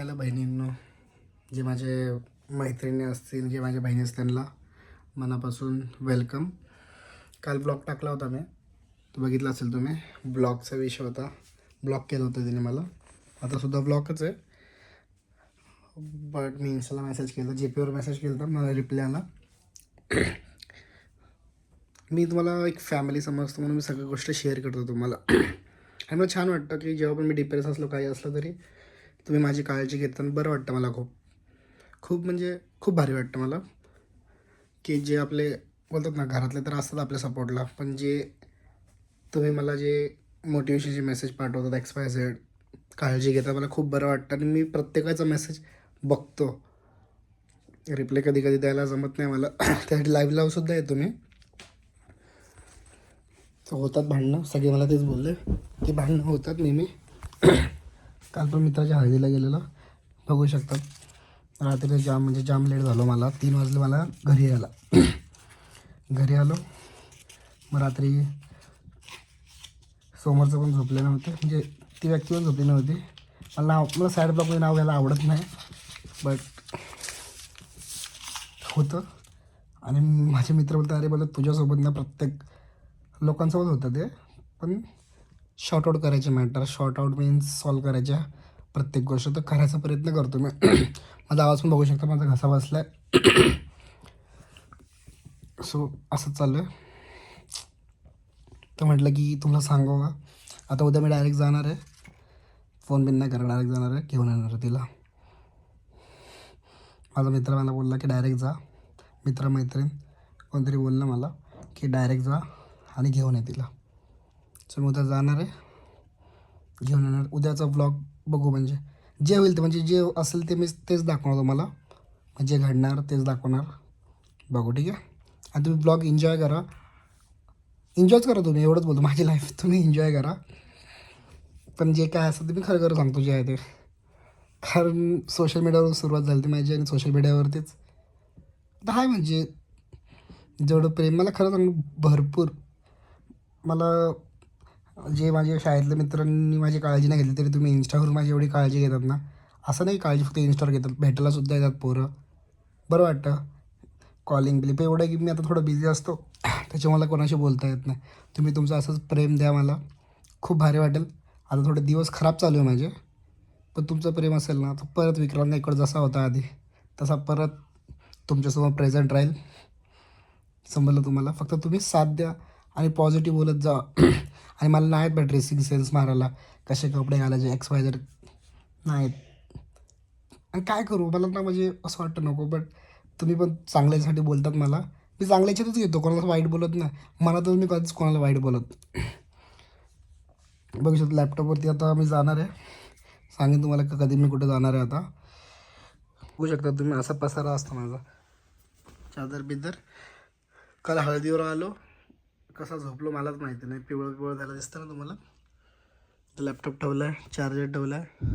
Hello बहिणींनो जे माझे मैत्रिणी असतील जे माझ्या बहिणी असतील त्यांना मनापासून वेलकम काल ब्लॉग टाकला होता मी. तो बघितला असेल तुम्ही. ब्लॉगचा विषय होता. ब्लॉक केलं होतं तिने मला. आतासुद्धा ब्लॉकच आहे. बट मी इन्स्टाला मेसेज केला. जे पीवर मेसेज केला होता. मला रिप्लाय आला. मी तुम्हाला एक फॅमिली समजतो म्हणून मी सगळ्या गोष्टी शेअर करतो तुम्हाला. आणि मला छान वाटतं की जेव्हा पण मी डिप्रेस असलो काही असलं तरी तुम्ही माझी काळजी घेताना बरं वाटतं मला खूप. खूप म्हणजे खूप भारी वाटतं मला. की जे आपले बोलतात ना घरातले तर असतात आपल्या सपोर्टला पण जे तुम्ही मला जे मोटिवेशनचे मेसेज पाठवतात एक्स वाय झेड काळजी घेता मला खूप बरं वाटतं. आणि मी प्रत्येकाचा मेसेज बघतो. रिप्लाय कधी कधी द्यायला जमत नाही मला. त्यासाठी लाईव्ह लावसुद्धा येतो मी. होतात भांडणं सगळे मला तेच बोलले. ते भांडणं होतात नेहमी. काल पण मित्राच्या हळदीला गेलेला. बघू शकतात रात्री जाम म्हणजे जाम लेट झालो मला. तीन वाजले मला घरी यायला. घरी आलो. मग रात्री समोरचं पण झोपले नव्हते. म्हणजे ती व्यक्ती पण झोपली नव्हती. मला नाव मला साईड ब्लॉकमध्ये नाव घ्यायला आवडत नाही. बट होतं. आणि माझे मित्र बोलतात अरे बोलत तुझ्यासोबत ना प्रत्येक लोकांसोबत होतं ते. पण शॉर्ट आऊट करायचे matter. Sort out means solve करायच्या प्रत्येक गोष्ट. तर करायचा प्रयत्न करतो मी. माझा आवाज पण बघू शकता माझा घसा बसला आहे सो असंच चाललं आहे तर म्हटलं की तुला सांगावं का? आता उद्या मी डायरेक्ट जाणार आहे. फोन बिन नाही करा डायरेक्ट जाणार आहे. घेऊन येणार आहे तिला. माझा मित्र मला बोलला की डायरेक्ट जा. मित्र मैत्रीण कोणतरी बोललं मला की डायरेक्ट जा आणि घेऊन ये तिला. चल मग उद्या जाणार आहे. घेऊन येणार. उद्याचा ब्लॉग बघू म्हणजे. जे होईल ते म्हणजे जे असेल ते मी तेच दाखवणार तुम्हाला. जे घडणार तेच दाखवणार. बघू ठीक आहे? आणि तुम्ही ब्लॉग एन्जॉय करा. एन्जॉयच करा तुम्ही एवढंच बोलतो. माझी लाईफ तुम्ही एन्जॉय करा. पण जे काय असतं ते मी खरं खरं सांगतो जे आहे ते. कारण सोशल मीडियावरून सुरुवात झाली होती माझी आणि सोशल मीडियावरतीच आता आहे म्हणजे जेवढं प्रेम मला खरं सांग भरपूर. मला जे माझे शाळेतल्या मित्रांनी माझी काळजी नाही घेतली तरी तुम्ही इन्स्टावर माझी एवढी काळजी घेतात ना? असं नाही काळजी फक्त इन्स्टावर घेतात. भेटायला सुद्धा येतात पोरं. बरं वाटतं. कॉलिंग बिलिप एवढं की मी आता थोडं बिझी असतो. त्याच्यामुळे मला कोणाशी बोलता येत नाही. तुम्ही तुमचं असंच प्रेम द्या मला. खूप भारी वाटेल. आता थोडे दिवस खराब चालू आहे माझे. पण तुमचं प्रेम असेल ना तर परत विक्रांत इकडं जसा होता आधी तसा परत तुमच्यासमोर प्रेझेंट राहील. समजलं तुम्हाला. फक्त तुम्ही साथ द्या आणि पॉझिटिव्ह बोलत जा. आणि मला नाहीत बा ड्रेसिंग सेन्स मारायला. कसे कपडे घालायचे एक्स वाय जर नाहीत. आणि काय करू मला ना म्हणजे असं वाटतं नको बट तुम्ही पण चांगल्यासाठी बोलतात मला. मी चांगल्याच्यातच घेतो कोणाला वाईट बोलत नाही. मला तर मी कधीच कोणाला वाईट बोलत बघू शकतो लॅपटॉपवरती आता मी जाणार आहे. सांगेन तुम्हाला का कधी मी कुठे जाणार आहे आता. बघू शकता तुम्ही असा पसारा असतो माझा. चादर बिदर काल हळदीवर आलो. कसा झोपलो मलाच माहिती नाही. पिवळं पिवळं झालं दिसतं ना तुम्हाला? लॅपटॉप ठेवला आहे चार्जर ठेवला आहे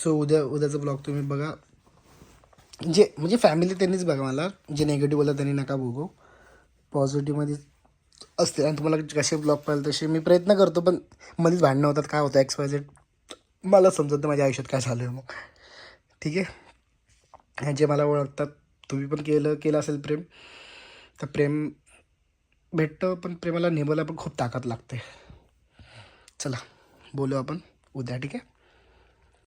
सो उद्या उद्याचा ब्लॉग तुम्ही बघा. जे म्हणजे फॅमिली त्यांनीच बघा मला. जे नेगेटिव्ह बोला त्यांनी नका बघू. पॉझिटिव्हमध्ये असते. आणि तुम्हाला कसे ब्लॉग पाहिजे तसे मी प्रयत्न करतो पण मध्येच भांडणं होतात. काय होतं? एक्स वाय झेड मला समजत नाही माझ्या आयुष्यात काय झालं आहे मग. ठीक आहे? जे मला ओळखतात तुम्ही पण केलं केलं असेल प्रेम. तर प्रेम भेटतं पण प्रेमाला निभायला पण खूप ताकद लागते. चला बोलू आपण उद्या ठीक आहे?